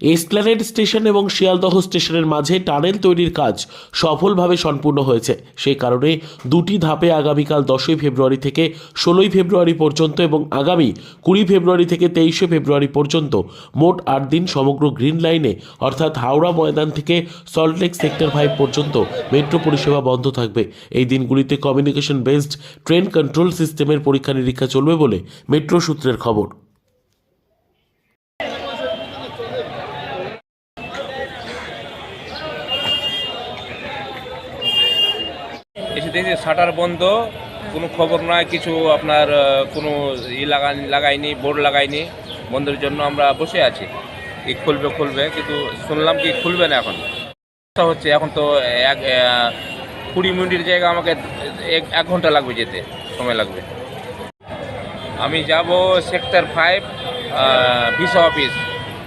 Esplanade station এবং শিয়ালদহ স্টেশনের মাঝে টানেল তৈরির কাজ সফলভাবে সম্পূর্ণ হয়েছে। সেই কারণে দুটি ধাপে আগামীকাল দশই ফেব্রুয়ারি থেকে ষোলোই ফেব্রুয়ারি পর্যন্ত এবং আগামী কুড়ি ফেব্রুয়ারি থেকে তেইশে ফেব্রুয়ারি পর্যন্ত মোট আট দিন সমগ্র গ্রিন লাইনে, অর্থাৎ হাওড়া ময়দান থেকে সল্টলেক সেক্টর ফাইভ পর্যন্ত মেট্রো পরিষেবা বন্ধ থাকবে। এই দিনগুলিতে কমিউনিকেশন বেসড ট্রেন কন্ট্রোল সিস্টেমের পরীক্ষা নিরীক্ষা চলবে বলে মেট্রো সূত্রের খবর। এসে দেখছি শাটার বন্ধ, কোনো খবর নয় কিছু আপনার কোনো ই লাগা লাগায়নি, বোর্ড লাগায়নি, বন্ধের জন্য আমরা বসে আছি। কি খুলবে খুলবে, কিন্তু শুনলাম কি খুলবে না এখন। হচ্ছে, এখন তো এক কুড়ি মিনিটের জায়গা আমাকে এক এক ঘণ্টা লাগবে যেতে, সময় লাগবে। আমি যাব sector five visa office